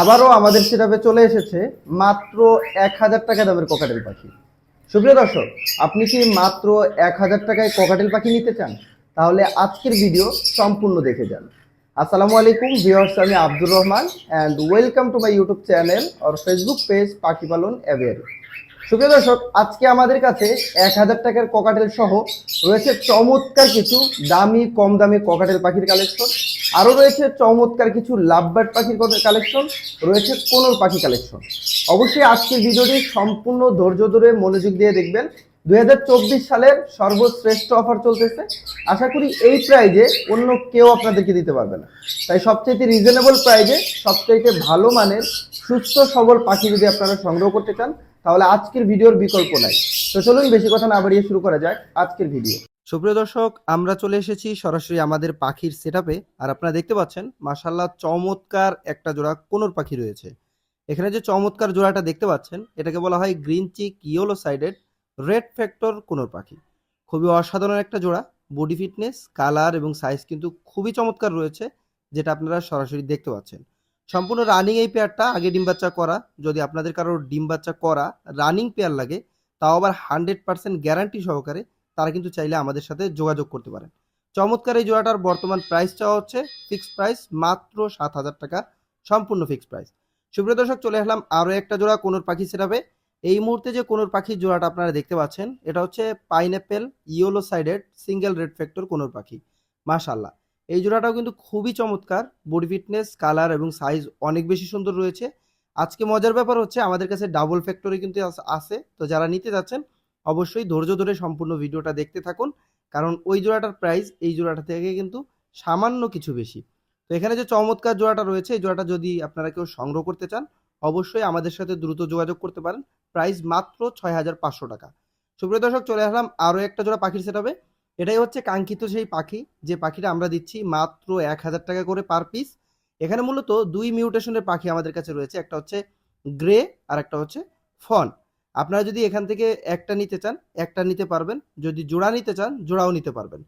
আবারও আমাদের সেটাপে চলে এসেছে মাত্র এক হাজার টাকা দামের ককাটেল পাখি। সুপ্রিয় দর্শক, আপনি কি মাত্র এক হাজার টাকায় ককাটেল পাখি নিতে চান? তাহলে আজকের ভিডিও সম্পূর্ণ দেখে যান। আসসালামু আলাইকুম ভিওর্স আমি Abdur Rahman and welcome to my YouTube channel or Facebook page পাখি পালন অ্যাভেয়ার সুপ্রিয় দর্শক, আজকে আমাদের কাছে এক হাজার টাকার ককাটেল সহ রয়েছে চমৎকার কিছু দামি, কম দামি ককাটেল পাখির কালেকশন আরও রয়েছে চমৎকার কিছু লাভবার্ড পাখির কালেকশন রয়েছে কোনোর পাখি কালেকশন অবশ্যই আজকের ভিডিওটি সম্পূর্ণ ধৈর্য ধরে মনোযোগ দিয়ে দেখবেন। দুই হাজার চব্বিশ সালের সর্বশ্রেষ্ঠ অফার চলতেছে। আশা করি এই প্রাইজে অন্য কেউ আপনাদেরকে দিতে পারবে না। তাই সবচেয়ে রিজনেবল প্রাইজে সবচেয়ে ভালো মানের সুস্থ সবল পাখি যদি আপনারা সংগ্রহ করতে চান তাহলে আজকের ভিডিওর বিকল্প নাই। তো চলুন বেশি কথা না বাড়িয়ে শুরু করা যাক আজকের ভিডিও। সুপ্রিয় দর্শক, আমরা চলে এসেছি সরাসরি আমাদের পাখির সেটআপে আর আপনারা দেখতে পাচ্ছেন মাশাল্লাহ চমৎকার একটা জোড়া কোনোর পাখি রয়েছে। এখানে যে চমৎকার জোড়াটা দেখতে পাচ্ছেন, এটাকে বলা হয় green cheek yellow sided red factor conure পাখি। খুবই অসাধারণ একটা জোড়া বডি ফিটনেস কালার এবং সাইজ কিন্তু খুবই চমৎকার রয়েছে, যেটা আপনারা সরাসরি দেখতে পাচ্ছেন। সম্পূর্ণ রানিং এই পেয়ারটা আগে ডিম বাচ্চা করা। যদি আপনাদের কারোর ডিম বাচ্চা করা রানিং পেয়ার লাগে, তাও আবার হান্ড্রেড পার্সেন্ট গ্যারান্টি সহকারে তারা কিন্তু চাইলে আমাদের সাথে যোগাযোগ করতে পারেন। চমৎকার এই জোড়াটার বর্তমান প্রাইস চাওয়া হচ্ছে ফিক্সড প্রাইস মাত্র সাত হাজার টাকা, সম্পূর্ণ ফিক্সড প্রাইস সুপ্রিয় দর্শক, চলে আসলাম আরও একটা জোড়া কোনোর পাখি সেরাবে এই মুহূর্তে যে কোনোর পাখির জোড়াটা আপনারা দেখতে পাচ্ছেন, এটা হচ্ছে pineapple yellow sided single red factor conure পাখি। মাশাল্লাহ এই জোড়াটাও কিন্তু খুবই চমৎকার। বডি ফিটনেস কালার এবং সাইজ অনেক বেশি সুন্দর রয়েছে। আজকে মজার ব্যাপার হচ্ছে আমাদের কাছে ডাবল ফ্যাক্টরি কিন্তু আছে। তো যারা নিতে যাচ্ছেন, অবশ্যই ধৈর্য ধরে সম্পূর্ণ ভিডিওটা দেখতে থাকুন। কারণ ওই জোড়াটার প্রাইস এই জোড়াটা থেকে কিন্তু সামান্য কিছু বেশি। তো এখানে যে চমৎকার জোড়াটা রয়েছে, এই জোড়াটা যদি আপনারা কেউ সংগ্রহ করতে চান, অবশ্যই আমাদের সাথে দ্রুত যোগাযোগ করতে পারেন। প্রাইস মাত্র ছয় হাজার পাঁচশো টাকা। সুপ্রিয় দর্শক, চলে আসলাম আরও একটা জোড়া পাখির সেট হবে এটাই হচ্ছে কাঙ্ক্ষিত সেই পাখি। যে পাখিটা আমরা দিচ্ছি মাত্র এক হাজার টাকা করে পার পিস এখানে মূলত দুই মিউটেশনের পাখি আমাদের কাছে রয়েছে। একটা হচ্ছে গ্রে আর একটা হচ্ছে ফন আপনারা যদি এখান থেকে একটা নিতে চান, একটা নিতে পারবেন। যদি জোড়া নিতে চান, জোড়াও নিতে পারবেন।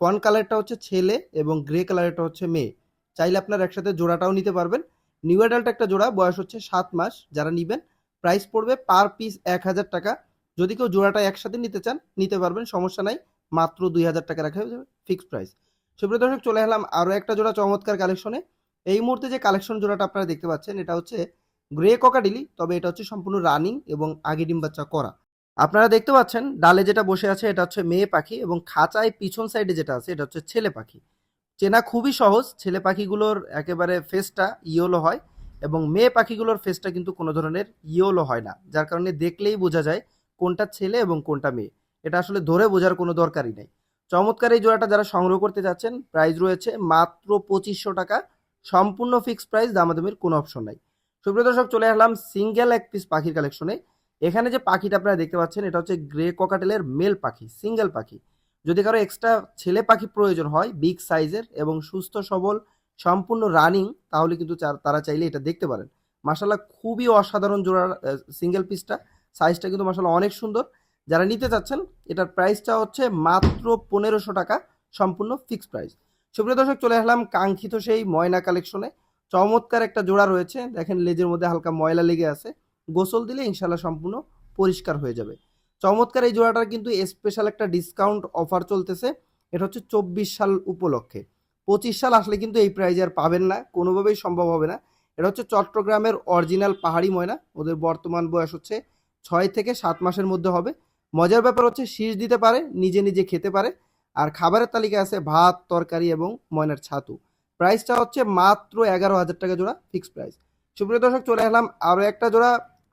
ফন কালারটা হচ্ছে ছেলে এবং গ্রে কালারটা হচ্ছে মেয়ে। চাইলে আপনার একসাথে জোড়াটাও নিতে পারবেন। নিউ অ্যাডাল্ট একটা জোড়া, বয়স হচ্ছে সাত মাস। যারা নিবেন প্রাইস পড়বে পার পিস এক হাজার টাকা। যদি কেউ জোড়াটা একসাথে নিতে চান, নিতে পারবেন, সমস্যা নাই। মাত্র দুই হাজার টাকা রাখা যাবে ফিক্সড প্রাইস সুপ্রিয় দর্শক, চলে এলাম আরও একটা জোড়া চমৎকার কালেকশনে এই মুহূর্তে যে কালেকশন জোড়াটা আপনারা দেখতে পাচ্ছেন, এটা হচ্ছে গ্রে ককাডিলি তবে এটা হচ্ছে সম্পূর্ণ রানিং এবং আগে ডিম বাচ্চা করা। আপনারা দেখতে পাচ্ছেন, ডালে যেটা বসে আছে, এটা হচ্ছে মেয়ে পাখি এবং খাঁচায় পিছন সাইডে যেটা আছে, এটা হচ্ছে ছেলে পাখি। চেনা খুবই সহজ, ছেলে পাখিগুলোর একেবারে ফেসটা ইয়েলো হয় এবং মেয়ে পাখিগুলোর ফেসটা কিন্তু কোনো ধরনের ইয়েলো হয় না, যার কারণে দেখলেই বোঝা যায় কোনটা ছেলে এবং কোনটা মেয়ে। এটা আসলে ধরে বোঝার কোনো দরকারই নেই। চমৎকার এই জোড়াটা যারা সংগ্রহ করতে যাচ্ছেন প্রাইস রয়েছে মাত্র পঁচিশশো টাকা। সম্পূর্ণ ফিক্সড প্রাইস দামাদামির কোনো অপশন নাই। সুপ্রিয় দর্শক, চলে আসলাম সিঙ্গেল এক পিস পাখির কালেকশনে এখানে যে পাখিটা আপনারা দেখতে পাচ্ছেন, এটা হচ্ছে গ্রে ককাটেলের মেল পাখি সিঙ্গেল পাখি। যদি কারও এক্সট্রা ছেলে পাখি প্রয়োজন হয় বিগ সাইজের এবং সুস্থ, সবল, সম্পূর্ণ রানিং তাহলে কিন্তু তারা চাইলে এটা দেখতে পারেন। মাসাল্লাহ খুবই অসাধারণ জোড়ার সিঙ্গেল পিসটা সাইজটা কিন্তু মাসাল্লাহ অনেক সুন্দর। যারা নিতে চাচ্ছেন, এটার প্রাইসটা হচ্ছে মাত্র পনেরোশো টাকা, সম্পূর্ণ ফিক্সড প্রাইস সুপ্রিয় দর্শক, চলে আসলাম কাঙ্ক্ষিত সেই ময়না কালেকশনে চমৎকার একটা জোড়া রয়েছে, দেখেন লেজের মধ্যে হালকা ময়লা লেগে আছে। গোসল দিলে ইনশাল্লাহ সম্পূর্ণ পরিষ্কার হয়ে যাবে। চমৎকার এই জোড়াটার কিন্তু স্পেশাল একটা ডিসকাউন্ট অফার চলতেছে। এটা হচ্ছে চব্বিশ সাল উপলক্ষে। পঁচিশ সাল আসলে কিন্তু এই প্রাইজ আর পাবেন না, কোনোভাবেই সম্ভব হবে না। এটা হচ্ছে চট্টগ্রামের অরিজিনাল পাহাড়ি ময়না, ওদের বর্তমান বয়স হচ্ছে ছয় থেকে সাত মাসের মধ্যে হবে। মজার ব্যাপার হচ্ছে শীষ দিতে পারে, নিজে নিজে খেতে পারে। আর খাবারের তালিকায় আছে ভাত, তরকারি এবং ময়নার ছাতু। প্রাইসটা হচ্ছে মাত্র এগারো হাজার টাকা জোড়া ফিক্সড প্রাইস সুপ্রিয় দর্শক, চলে এলাম আরও একটা জোড়া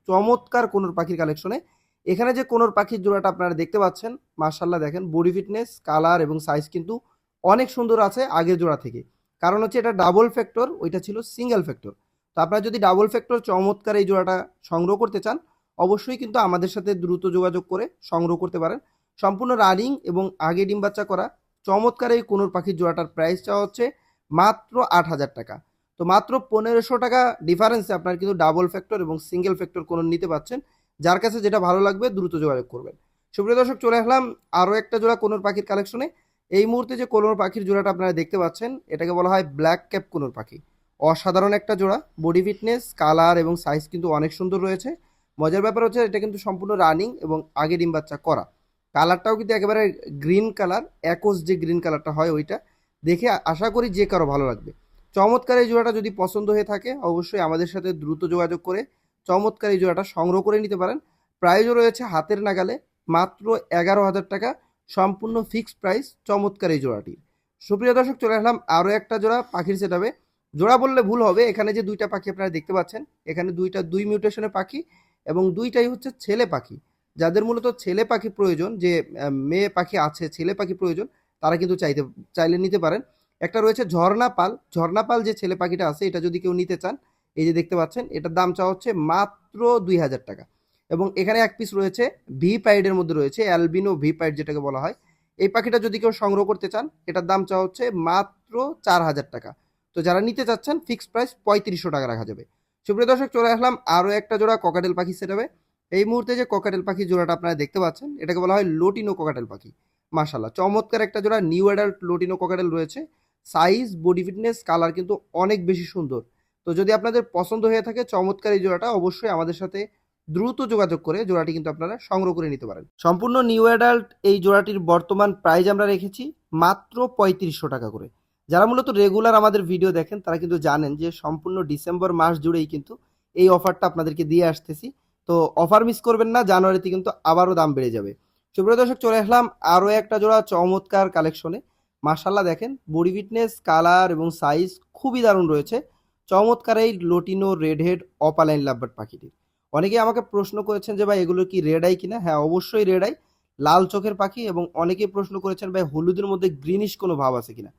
চমৎকার কোনোর পাখির কালেকশনে এখানে যে কোনোর পাখির জোড়াটা আপনারা দেখতে পাচ্ছেন মার্শাল্লাহ দেখেন বডি ফিটনেস কালার এবং সাইজ কিন্তু অনেক সুন্দর আছে আগের জোড়া থেকে। কারণ হচ্ছে এটা ডাবল ফ্যাক্টর ওইটা ছিল সিঙ্গেল ফ্যাক্টর তো আপনারা যদি ডাবল ফ্যাক্টর চমৎকার এই জোড়াটা সংগ্রহ করতে চান অবশ্যই কিন্তু আমাদের সাথে দ্রুত যোগাযোগ করে সংগ্রহ করতে পারেন। সম্পূর্ণ রানিং এবং আগে ডিম বাচ্চা করা চমৎকার এই কোনোর পাখির জোড়াটার প্রাইস চাওয়া হচ্ছে মাত্র আট হাজার টাকা। তো মাত্র পনেরোশো টাকা ডিফারেন্সে আপনার কিন্তু ডাবল ফ্যাক্টর এবং সিঙ্গেল ফ্যাক্টর কোনো নিতে পাচ্ছেন। যার কাছে যেটা ভালো লাগবে দ্রুত যোগাযোগ করবেন। সুপ্রিয় দর্শক, চলে আসলাম আরও একটা জোড়া কোনোর পাখির কালেকশনে এই মুহূর্তে যে কোনোর পাখির জোড়াটা আপনারা দেখতে পাচ্ছেন, এটাকে বলা হয় ব্ল্যাক ক্যাপ কোনোর পাখি। অসাধারণ একটা জোড়া বডি ফিটনেস কালার এবং সাইজ কিন্তু অনেক সুন্দর রয়েছে। মজার ব্যাপার হচ্ছে এটা কিন্তু সম্পূর্ণ রানিং এবং আগে ডিম বাচ্চা করা। কালারটাও কিন্তু একেবারে গ্রিন কালার একোস যে গ্রিন কালারটা হয় ওইটা। দেখে আশা করি যে কারও ভালো লাগবে। চমৎকার এই জোড়াটা যদি পছন্দ হয়ে থাকে, অবশ্যই আমাদের সাথে দ্রুত যোগাযোগ করে চমৎকার এই জোড়াটা সংগ্রহ করে নিতে পারেন। প্রাইজও রয়েছে হাতের নাগালে, মাত্র এগারো হাজার টাকা, সম্পূর্ণ ফিক্সড প্রাইস চমৎকার এই জোড়াটি সুপ্রিয় দর্শক, চলে আসলাম আরও একটা জোড়া পাখির সেটাবে জোড়া বললে ভুল হবে, এখানে যে দুইটা পাখি আপনারা দেখতে পাচ্ছেন, এখানে দুইটা দুই মিউটেশনের পাখি এবং দুইটাই হচ্ছে ছেলে পাখি। যাদের মূলত ছেলে পাখি প্রয়োজন, যে মেয়ে পাখি আছে, ছেলে পাখি প্রয়োজন, তারা কিন্তু চাইতে, চাইলে নিতে পারেন। একটা রয়েছে ঝর্ণা পাল। ঝর্ণা পাল যে ছেলে পাখিটা আছে, এটা যদি কেউ নিতে চান, এই যে দেখতে পাচ্ছেন, এটার দাম চাওয়া হচ্ছে মাত্র দুই হাজার টাকা। এবং এখানে এক পিস রয়েছে ভি পাইডের মধ্যে রয়েছে অ্যালবিনো ভি পাইড যেটাকে বলা হয়। এই পাখিটা যদি কেউ সংগ্রহ করতে চান, এটার দাম চাওয়া হচ্ছে মাত্র চার হাজার টাকা। তো যারা নিতে চাচ্ছেন ফিক্সড প্রাইস পঁয়ত্রিশশো টাকা রাখা যাবে। সুপ্রিয় দর্শক, চলে আসলাম আরও একটা জোড়া ককাটেল পাখি সেটাবে এই মুহূর্তে যে ককাটেল পাখি জোড়াটা আপনারা দেখতে পাচ্ছেন, এটাকে বলা হয় লোটিনো ককাটেল পাখি। মাশাল্লাহ চমৎকার একটা জোড়া নিউ অ্যাডাল্ট লোটিনো ককাটেল রয়েছে। সাইজ বডি ফিটনেস কালার কিন্তু অনেক বেশি সুন্দর। তো যদি আপনাদের পছন্দ হয়ে থাকে চমৎকার এই জোড়াটা, অবশ্যই আমাদের সাথে দ্রুত যোগাযোগ করে জোড়াটি কিন্তু আপনারা সংগ্রহ করে নিতে পারেন। সম্পূর্ণ নিউ অ্যাডাল্ট এই জোড়াটির বর্তমান প্রাইস আমরা রেখেছি মাত্র পঁয়ত্রিশশো টাকা করে। যারা মূলত রেগুলার আমাদের ভিডিও দেখেন, তারা কিন্তু জানেন যে সম্পূর্ণ ডিসেম্বর মাস জুড়েই কিন্তু এই অফারটা আপনাদেরকে দিয়ে আসতেছি। তো অফার মিস করবেন না জানুয়ারিতে কিন্তু আবারও দাম বেড়ে যাবে। সুপ্রিয় দর্শক, চলে আসলাম আরও একটা জোড়া চমৎকার কালেকশনে মার্শাল্লাহ দেখেন বডি ফিটনেস কালার এবং সাইজ খুবই দারুণ রয়েছে। চমৎকার এই lutino red head opaline lovebird পাখিটি অনেকেই আমাকে প্রশ্ন করেছেন যে ভাই, এগুলো কি রেড আই কিনা? হ্যাঁ অবশ্যই রেড আই লাল চোখের পাখি এবং অনেকেই প্রশ্ন করেছেন ভাই, হলুদের মধ্যে গ্রিনিশ কোনো ভাব আছে কিনা?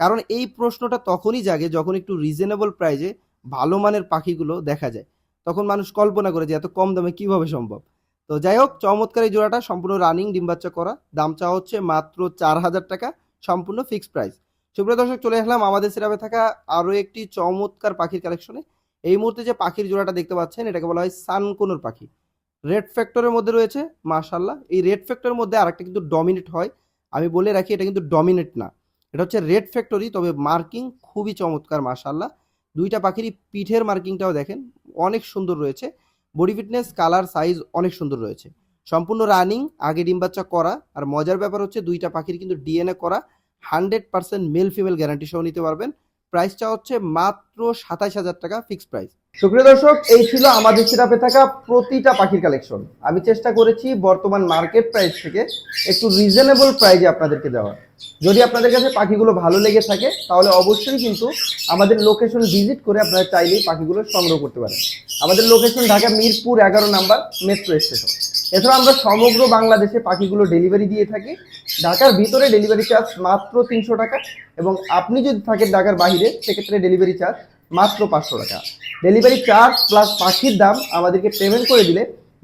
কারণ এই প্রশ্নটা তখনই জাগে যখন একটু রিজনেবল প্রাইজে ভালো মানের পাখিগুলো দেখা যায়। তখন মানুষ কল্পনা করে যে এত কম দামে কীভাবে সম্ভব? তো যাই হোক, চমৎকার এই জোড়াটা, সম্পূর্ণ রানিং ডিম বাচ্চা করা। দাম চাওয়া হচ্ছে মাত্র চার হাজার টাকা, সম্পূর্ণ ফিক্সড প্রাইস সুপ্রিয় দর্শক, চলে আসলাম আমাদের সিরাপে থাকা আরও একটি চমৎকার পাখির কালেকশনে এই মুহূর্তে যে পাখির জোড়াটা দেখতে পাচ্ছেন, এটাকে বলা হয় সানকোনোর পাখি। রেড ফ্যাক্টরের মধ্যে রয়েছে মাশাল্লাহ এই রেড ফ্যাক্টরের মধ্যে আরেকটা কিন্তু ডমিনেট হয়। আমি বলে রাখি, এটা কিন্তু ডমিনেট না। এটা হচ্ছে রেড ফ্যাক্টরি, তবে মার্কিং খুবই চমৎকার মাশাল্লাহ দুইটা পাখিরই পিঠের মার্কিংটাও দেখেন, অনেক সুন্দর রয়েছে। বডি ফিটনেস, কালার, সাইজ অনেক সুন্দর রয়েছে। সম্পূর্ণ রানিং, আগে ডিম বাচ্চা করা, আর মজার ব্যাপার হচ্ছে দুইটা পাখির কিন্তু ডিএনএ করা, hundred percent male female guarantee সহ নিতে পারবেন। প্রাইসটা হচ্ছে মাত্র সাতাইশ হাজার টাকা ফিক্সড প্রাইস। সুপ্রিয় দর্শক, এই ছিল আমাদের সিরাপে থাকা প্রতিটা পাখির কালেকশন আমি চেষ্টা করেছি বর্তমান মার্কেট প্রাইস থেকে একটু রিজনেবল প্রাইজে আপনাদেরকে দেওয়ার। যদি আপনাদের কাছে পাখিগুলো ভালো লেগে থাকে, তাহলে অবশ্যই কিন্তু আমাদের লোকেশন ভিজিট করে আপনারা চাইলেই পাখিগুলো সংগ্রহ করতে পারেন। আমাদের লোকেশন ঢাকা মিরপুর এগারো নাম্বার মেট্রো স্টেশন এছাড়া আমরা সমগ্র বাংলাদেশে পাখিগুলো ডেলিভারি দিয়ে থাকি। ঢাকার ভিতরে ডেলিভারি চার্জ মাত্র তিনশো টাকা এবং আপনি যদি থাকেন ঢাকার বাইরে সেক্ষেত্রে ডেলিভারি চার্জ মাত্র পাঁচশো টাকা। ডেলিভারি চার্জ প্লাস পাখির দাম আমাদেরকে পেমেন্ট করে দিলে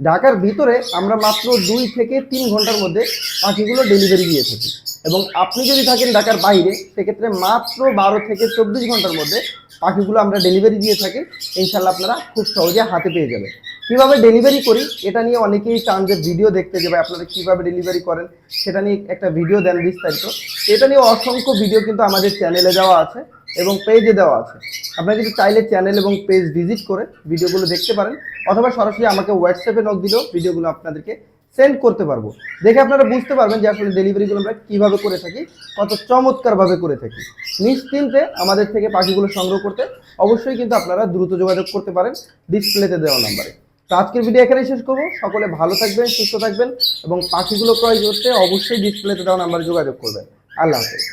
ঢাকার ভিতরে আমরা মাত্র দুই থেকে তিন ঘণ্টার মধ্যে পাখিগুলো ডেলিভারি দিয়ে থাকি। এবং আপনি যদি থাকেন ঢাকার বাইরে, সেক্ষেত্রে মাত্র বারো থেকে চব্বিশ ঘণ্টার মধ্যে পাখিগুলো আমরা ডেলিভারি দিয়ে থাকি। ইনশাল্লাহ আপনারা খুব সহজে হাতে পেয়ে যাবেন। কীভাবে ডেলিভারি করি, এটা নিয়ে অনেকেই চান যে ভিডিও দেখতে যাবে আপনারা কীভাবে ডেলিভারি করেন, সেটা নিয়ে একটা ভিডিও দেন বিস্তারিত। এটা নিয়ে অসংখ্য ভিডিও কিন্তু আমাদের চ্যানেলে দেওয়া আছে এবং পেজে দেওয়া আছে। আপনারা কিন্তু চাইলে চ্যানেল এবং পেজ ভিজিট করে ভিডিওগুলো দেখতে পারেন, অথবা সরাসরি আমাকে হোয়াটসঅ্যাপে নক দিলেও ভিডিওগুলো আপনাদেরকে সেন্ড করতে পারব। দেখে আপনারা বুঝতে পারবেন যে আসলে ডেলিভারিগুলো আমরা কীভাবে করে থাকি, কত চমৎকারভাবে করে থাকি। নিশ্চিন্তে আমাদের থেকে পাখিগুলো সংগ্রহ করতে অবশ্যই কিন্তু আপনারা দ্রুত যোগাযোগ করতে পারেন ডিসপ্লেতে দেওয়া নাম্বারে তো আজকের ভিডিও এখানেই শেষ করব। সকলে ভালো থাকবেন, সুস্থ থাকবেন এবং পাখিগুলো ক্রয় করতে অবশ্যই ডিসপ্লেতে দেওয়া নাম্বারে যোগাযোগ করবেন। আল্লাহ হাফেজ।